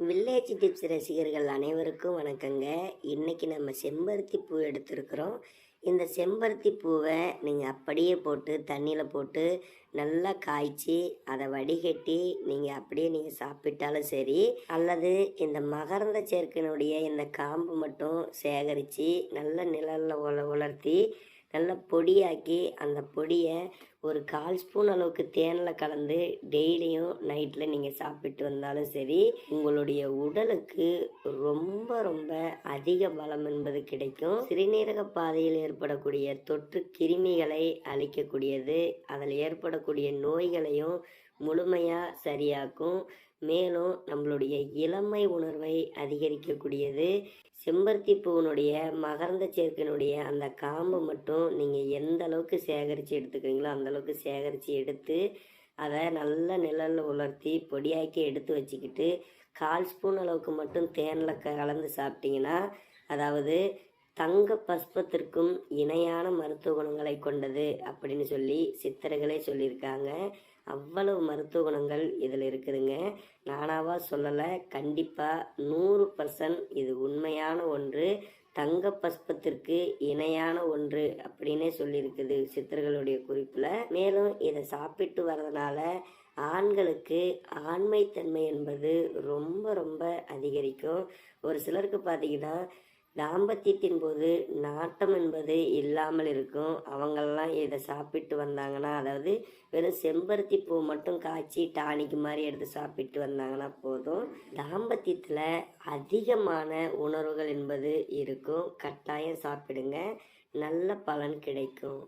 Village tips ரசிகர்கள் அனைவருக்கும் வணக்கங்க. இன்றைக்கி நம்ம செம்பருத்தி பூ எடுத்திருக்கிறோம். இந்த செம்பருத்தி பூவை நீங்கள் அப்படியே போட்டு தண்ணியில் போட்டு நல்லா காய்ச்சி அதை வடிகட்டி நீங்கள் அப்படியே நீங்கள் சாப்பிட்டாலும் சரி அல்லது இந்த மகரந்த சேர்க்கையினுடைய இந்த காம்பு மட்டும் சேகரித்து நல்ல நிழலில் உல உலர்த்தி நல்லா பொடியாக்கி அந்த பொடியை ஒரு கால் ஸ்பூன் அளவுக்கு தேனில் கலந்து டெய்லியும் நைட்டில் நீங்கள் சாப்பிட்டு வந்தாலும் சரி உங்களுடைய உடலுக்கு ரொம்ப ரொம்ப அதிக பலம் என்பது கிடைக்கும். சிறுநீரக பாதையில் ஏற்படக்கூடிய தொற்று கிருமிகளை அழிக்கக்கூடியது. அதில் ஏற்படக்கூடிய நோய்களையும் முழுமையாக சரியாக்கும். மேலும் நம்மளுடைய இளமை உணர்வை அதிகரிக்கக்கூடியது. செம்பருத்தி பூவினுடைய மகரந்த சேர்க்கையினுடைய அந்த காம்பு மட்டும் நீங்கள் எந்த அளவுக்கு சேகரித்து எடுத்துக்கிறீங்களோ அந்த அளவுக்கு சேகரித்து எடுத்து அதை நல்ல நிழலில் உலர்த்தி பொடியாக்கி எடுத்து வச்சுக்கிட்டு கால் ஸ்பூன் அளவுக்கு மட்டும் தேனில் கலந்து சாப்பிட்டீங்கன்னா அதாவது தங்க பஸ்பத்திற்கும் இணையான மருத்துவ குணங்களை கொண்டது அப்படின்னு சொல்லி சித்தர்களே சொல்லியிருக்காங்க. அவ்வளவு மருத்துவ குணங்கள் இதில் இருக்குதுங்க. நானாவா சொல்லலை கண்டிப்பாக நூறு பர்சன்ட் இது உண்மையான ஒன்று. தங்க பஸ்பத்திற்கு இணையான ஒன்று அப்படின்னே சொல்லியிருக்குது சித்தர்களுடைய குறிப்பில். மேலும் இதை சாப்பிட்டு வர்றதுனால ஆண்களுக்கு ஆண்மைத்தன்மை என்பது ரொம்ப ரொம்ப அதிகரிக்கும். ஒரு சிலருக்கு பார்த்தீங்கன்னா தாம்பத்தியத்தின் போது நாட்டம் என்பது இல்லாமல் இருக்கும். அவங்கெல்லாம் இதை சாப்பிட்டு வந்தாங்கன்னா அதாவது வெறும் செம்பருத்தி பூ மட்டும் காய்ச்சி டானிக்கு மாதிரி எடுத்து சாப்பிட்டு வந்தாங்கன்னா போதும். தாம்பத்தியத்தில் அதிகமான உணர்வுகள் என்பது இருக்கும். கட்டாயம் சாப்பிடுங்க. நல்ல பலன் கிடைக்கும்.